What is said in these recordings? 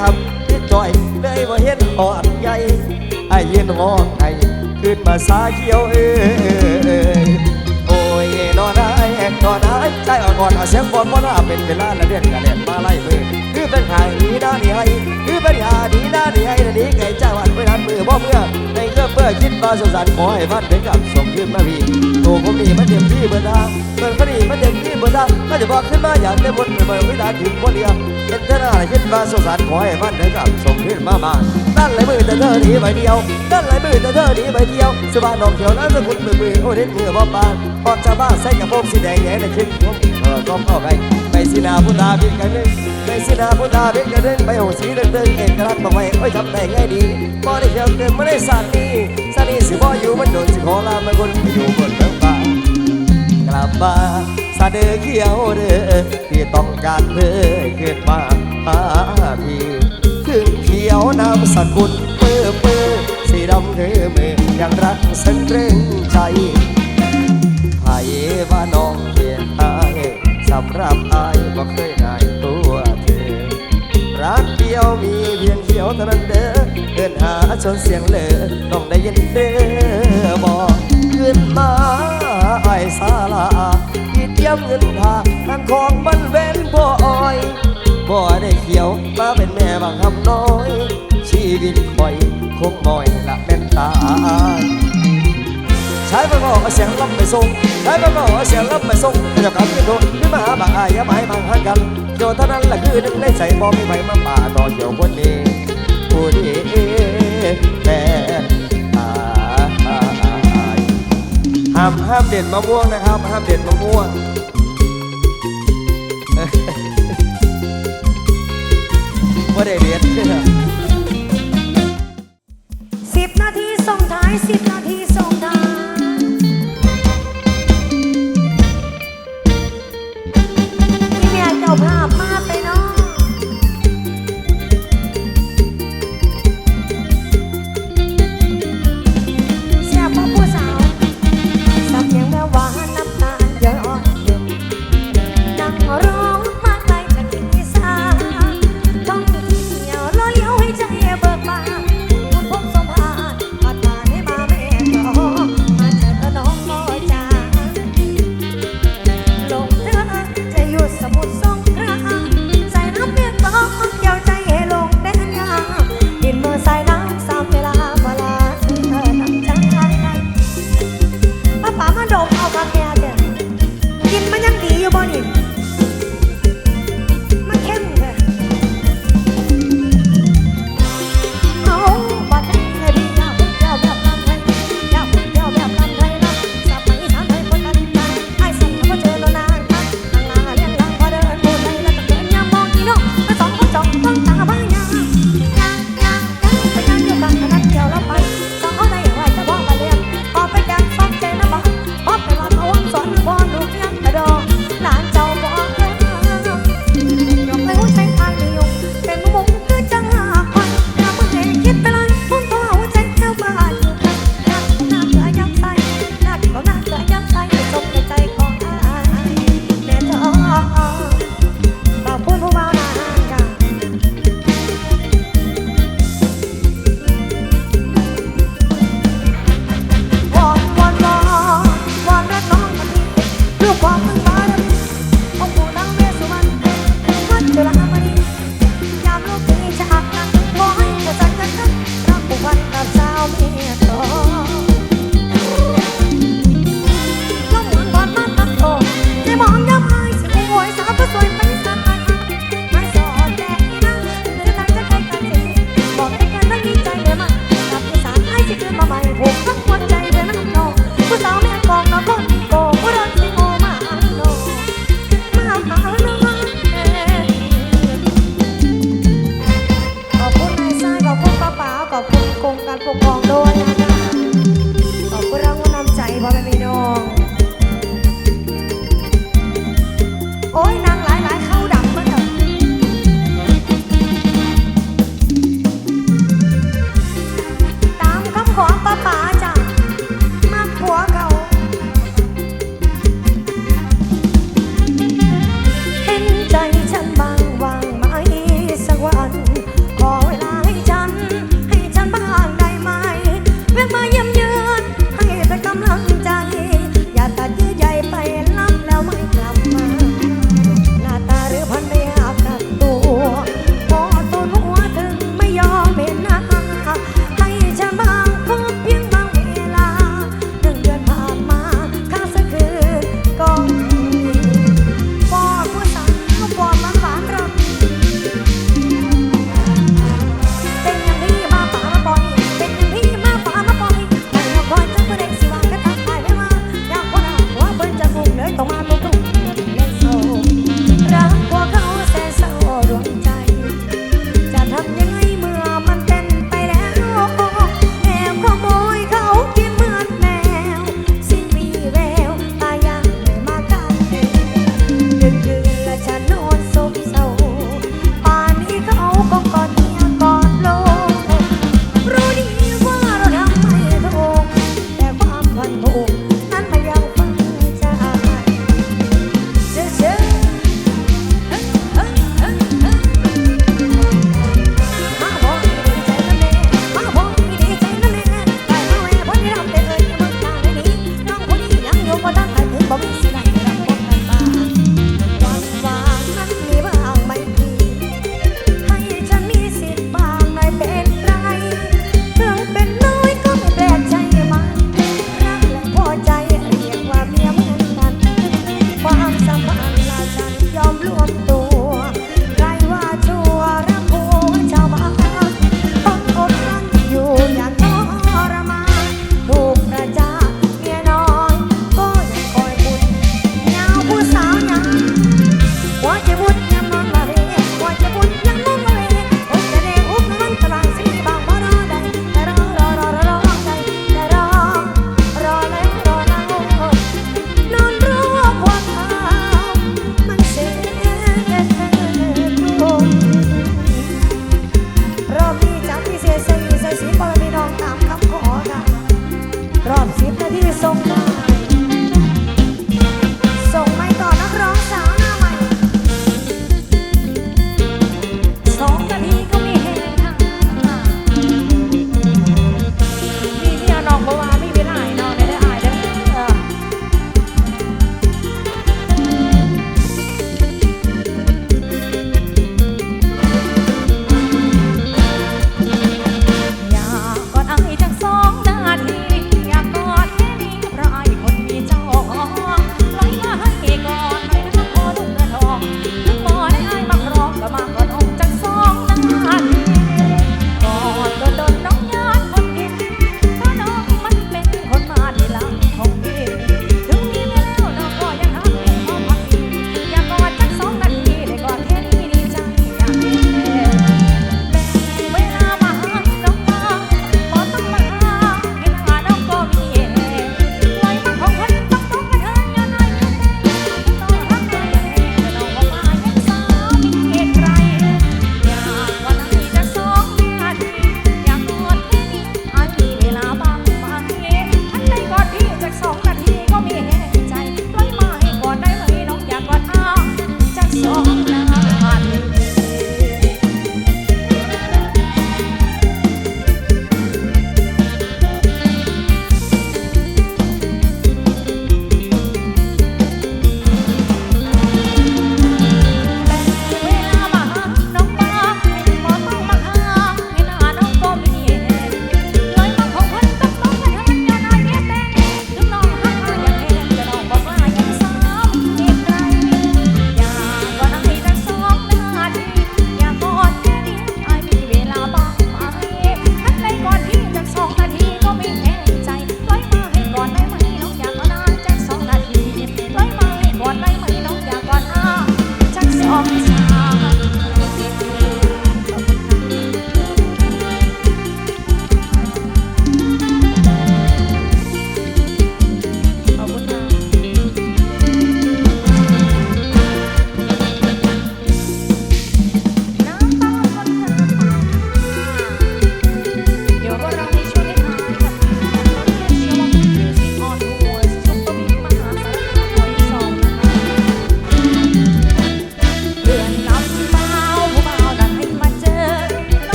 คำที่จ่อยเลยว่าเห็นหอดใหญ่ไอ้ยืนหองไห้ขึ้นมาสาเขียวเอ้ยโอ้ยนอนได้แอกนอนได้ใจอ่อนอ่อนเสียงก่อนว่าน่าเป็นเวลาละเดือนกะเล่นมาไล่เพื่อคือเป็นหายนี้น้านี้ไอ้คือเป็นหายนี้น้านี้ไอ้นี้ไก่จ้าวันไม่ทันมือบ่เมื่อในเกื้อเพื่อคิดวาสงสารขอให้ฟันเป็นกับส่งขึ้นมาพี่ตัวผมนี่มันเต็มที่เบอร์ดาเบอร์ดามันเต็มที่เบอร์ดาก็จะบอกขึ้นมาอย่างเต็มบนเบอร์เวลาถึงวันเดียเอ็นเธอหน้าคิดว่าสงสารขอให้มันได้กลับส่งขึ้นมาบานนั่นหลายมือแต่เธอหนีไปเดียวนั่นหลายมือแต่เธอหนีไปเดียวสบานนองเขียวนั้นสกุลมือมือโอ้เด็หนือบ่บานปอกจะบ้าใส่กระโปรงสีแดงแย่ในคิดผมเออต้องเข้าไปไปสินาพุทธาเพียกันนึงไปสินาพุทธาเพียงกันนึงไปโหสีเดินเดินเอกรักมาไว้โอ้ยทำได้ง่ายดีบ่ได้เขียวเกินไม่ได้สานีสานีสิบ่อยู่มันโดนสิขอลามันคนอยู่บนเมืองบ้านกลับบ้านสาเดือเขียวเด้อ ที่ต้องการเธอเกิดมาหาพี่ถึงเขียวน้ำสกุลเปื้อเปื้อสีดำเธอเมื่อยังรักสันเร่งใจไผว่าน้องเพียงอายสำหรับอายบ่เคยได้ตัวเธอ รักเดียวมีเพียงเขียวเท่านั้นเด้อเดินหาจนเสียงเลอต้องได้ยินเด้อบอกขึ้นมา ไอ้ายสาลาที่เตรียมเงินทาทางของมันเว้นบ่อ้อยบ่ได้เขียวมาเป็นแม่บางคำน้อย ชีวิตคอยคงน้อยละแม่นตาใช้ไปบอกเอเสียงลำไปส่งใช้ไปบอกเอเสียงลำไปส่งเจะกลับขึ้นโดนขึ้นมาหาบางอายอย่ามาให้บางหันกันโยเท่านั้นแหละคือนึงได้ใส่บอมีใบมาป่าต่อเกี่ยวคนนี้ ห้ามเด็ดมะม่วงนะครับ ห้ามเด็ดมะม่วงว่าได้เด็ดสิบนาทีส่งท้ายสิบ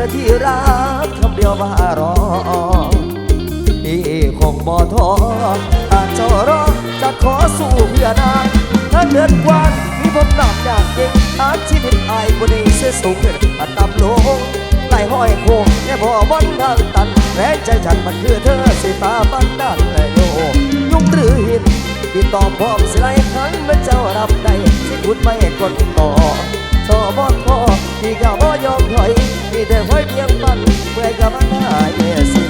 อที่รักคำเดียวว่ารอพี่คงบ่ท้ออาจจะรอจะขอสู้เพื่อนาถ้าเดินกว้างมีผมนักอยากเก่งอาชีวิตอายบ่ได้เสียสูงขึ้นอันต่ำลงไหลห้อยโค้งแค่บ่บนทางตันแรงใจฉันมันคือเธอสิตาบันดันและโยยุ่งหรือหินที่ตอบพร้อมสิไลทั้งเมื่อเจ้ารับได้สิพูดไม่กดต่อชอบบ่ทอที่ก็บ่ยอมถอย มีแต่ไว้เพียงฝันเมื่อกับมันหายสิ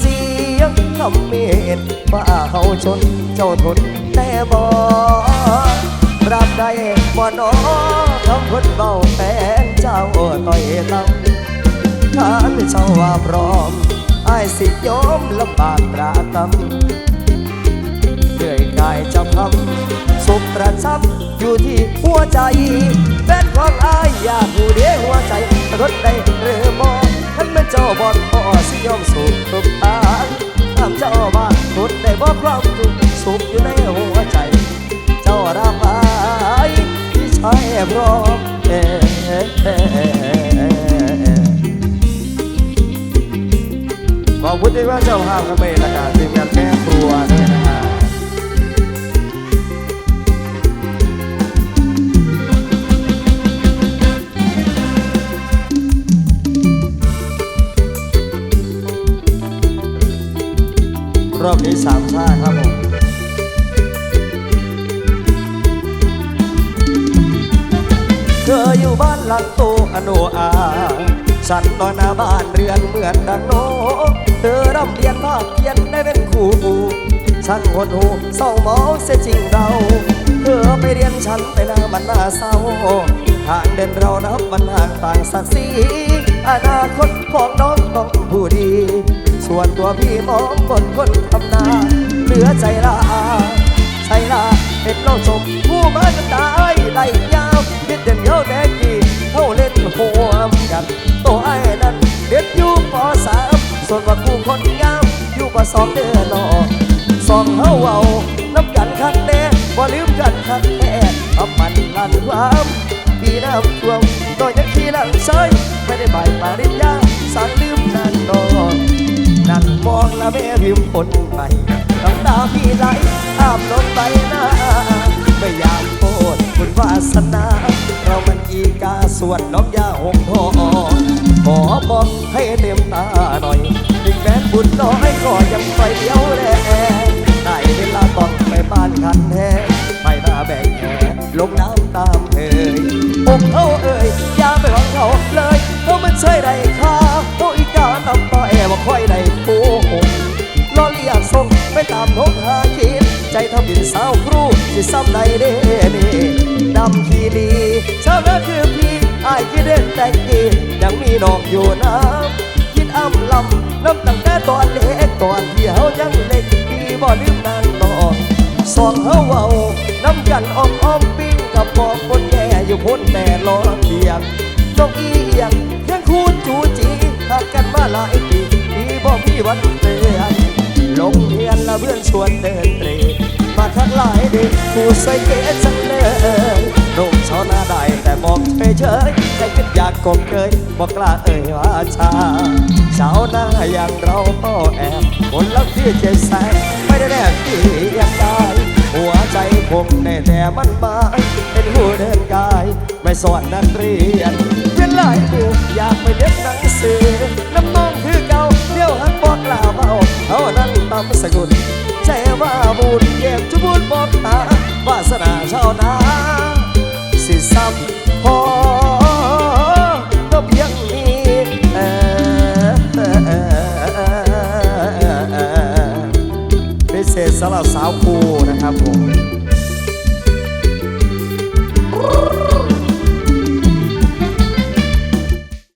เสียงคำเมตว่าเขาชนเจ้าทนแต่บ่รับได้บ่นอคำคนเบาแต่เจ้าต่อยลำข้านเจ้าว่าพร้อมไอ้สิยอมลำบากตราตำเลื่อยกายเจ้าคำสุขประจำอยู่ที่หัวใจแฟนของอายอยากผู้เดียวหัวใจ รถได้หรือบ่ท่านเป็นเจ้าบอลพอสิยอมสุขทุกทางตามเจ้าบ้านทุดได้บ่ความทุกสุขอยู่ในหัวใจ เจ้ารับไว้ที่ใช้พร้อมเอ่อเอ่อเอ่อเอ่อขอบคุณที่ว่าเจ้าภาพกันไปนะครับทีมงานแม่ครัวนะ รอบนี้สามชาครับผมเธออยู่บ้านหลังโตอโนอาฉันนอนหน้าบ้านเรือนเหมือนดังโนเธอร่ำเรียนภาคเขียนได้เป็นครูช่างหดหูเศร้าหมองเสียจริงเรา เธอไปเรียนฉันไปนามันน่าเศร้าทางเดินเรานับมันห่างต่างศักดิ์ศรีอนาคตของน้องต้องผู้ดี ส่วนตัวพี่มองคนคนทำนาเหลือใจลาใช่ละเห็นเราชมผู้มันตายไหลยาวคิดเด่นเยอะแดกกี่เขาเล่นหัวกันโตไอ้นั้นเด็ดอยู่ปสามส่วนว่ากูคนงามอยู่ปสองเดือนนอสองเฮาเอาน้ำกันคักแน่บ่ลืมกันคักแน่ทำมันลันความปีน้ำท่วมโดยยังขี้หลังเซยไม่ได้ใบปาริญญาสารลืมนันนอน นั่งมองละแม่พิมพ์คนใหม่น้ำตาพี่ไหลอาบลงไปหน้าไม่อยากโทษคุณวาสนา เรามันอีกาส่วนน้องยาหงทองขอบอกให้เต็มตาหน่อยถึงแม้บุญน้อยก็ยังไปเดียวแลได้เวลาต้องไปบ้านคันแท้ไปหน้าแบกแหลงน้ำตามเอ่ยอกเขาเอ่ยอย่าไปหวังเขาเลยเพรามันช่วยได้ค่าโอ้อี กาตำต่อยว่าค่อยได้ปูล้อเลียกส่งไปตามนกหากินใจทำดินสาวครูสิซ้ำใดเด้นี่ดำขีรีชาวนาคือพี่อายคิดเด่นแต่กียังมีดอกอยู่น้ำคิดอ้ำลำน้ำตั้งแต่ตอนเล็กตอนที่เฮายังเล็กพี่บ่ลืมนานตอสองเฮาเว้าน้ำกันอ้อมอ้อมปิ้งกับบอกคนแย่อยู่พ้นแต่รอเพียงนกอีเอียงยังคูนจู หักกันมาหลายปีพี่บ่มีวันเปลี่ยนลงเรียนและเพื่อนชวนเดินเตรมาทักหลายเด็กผู้ใส่เกศจังเลยหนุ่มชาวนาได้แต่มองเฉยเฉยใจคิดอยากกบเกยบอกกล้าเอ่ยว่าชาสาวนาอย่างเราก็แอบคนลักที่ใจแสงไม่ได้แนบที่ยังได้ หัวใจผมแน่แต่มันหมายเป็นผู้เดินกาย ไม่สอนนักเรียนเรียนหลายมืออยากไปเรียนหนังสือน้ำนองคือเก่าเดี่ยวหักบอกลาเบาเท่านั้นตามสกุลใจว่าบุญเก็บจุบุญบอกตาวาสนาชาวนาสิซ้ำพอ สำหรับสาวครูนะครับผม